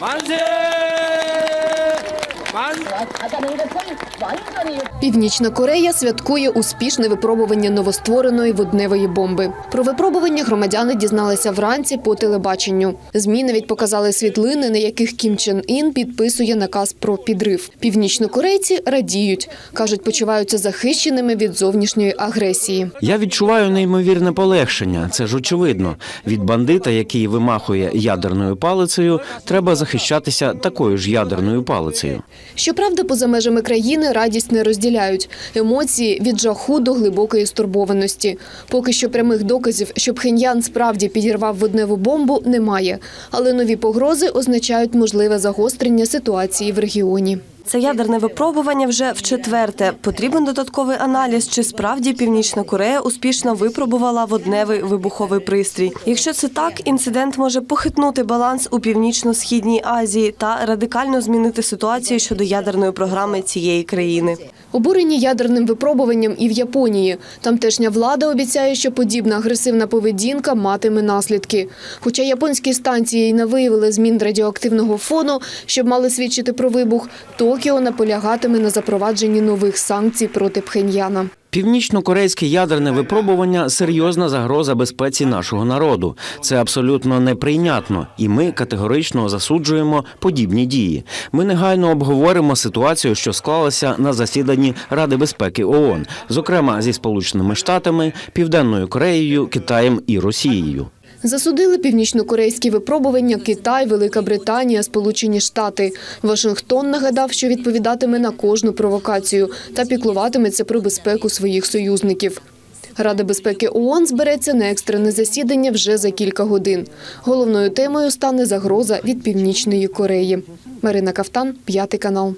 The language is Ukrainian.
만세! Північна Корея святкує успішне випробування новоствореної водневої бомби. Про випробування громадяни дізналися вранці по телебаченню. Змі навіть показали світлини, на яких Кім Чен Ін підписує наказ про підрив. Північнокорейці радіють, кажуть, почуваються захищеними від зовнішньої агресії. Я відчуваю неймовірне полегшення. Це ж очевидно. Від бандита, який вимахує ядерною палицею, треба захищатися такою ж ядерною палицею. Щоправда, поза межами країни радість не розділяють. Емоції від жаху до глибокої стурбованості. Поки що прямих доказів, що Пхеньян справді підірвав водневу бомбу, немає. Але нові погрози означають можливе загострення ситуації в регіоні. Це ядерне випробування вже в четверте. Потрібен додатковий аналіз, чи справді Північна Корея успішно випробувала водневий вибуховий пристрій. Якщо це так, інцидент може похитнути баланс у північно-східній Азії та радикально змінити ситуацію щодо ядерної програми цієї країни. Обурені ядерним випробуванням і в Японії. Тамтешня влада обіцяє, що подібна агресивна поведінка матиме наслідки. Хоча японські станції й не виявили змін радіоактивного фону, щоб мали свідчити про вибух, Токіо наполягатиме на запровадженні нових санкцій проти Пхеньяна. Північно-корейське ядерне випробування серйозна загроза безпеці нашого народу. Це абсолютно неприйнятно, і ми категорично засуджуємо подібні дії. Ми негайно обговоримо ситуацію, що склалася на засіданні Ради безпеки ООН, зокрема зі Сполученими Штатами, Південною Кореєю, Китаєм і Росією. Засудили північнокорейські випробування Китай, Велика Британія, Сполучені Штати. Вашингтон нагадав, що відповідатиме на кожну провокацію та піклуватиметься про безпеку своїх союзників. Рада безпеки ООН збереться на екстрене засідання вже за кілька годин. Головною темою стане загроза від Північної Кореї. Марина Кафтан, п'ятий канал.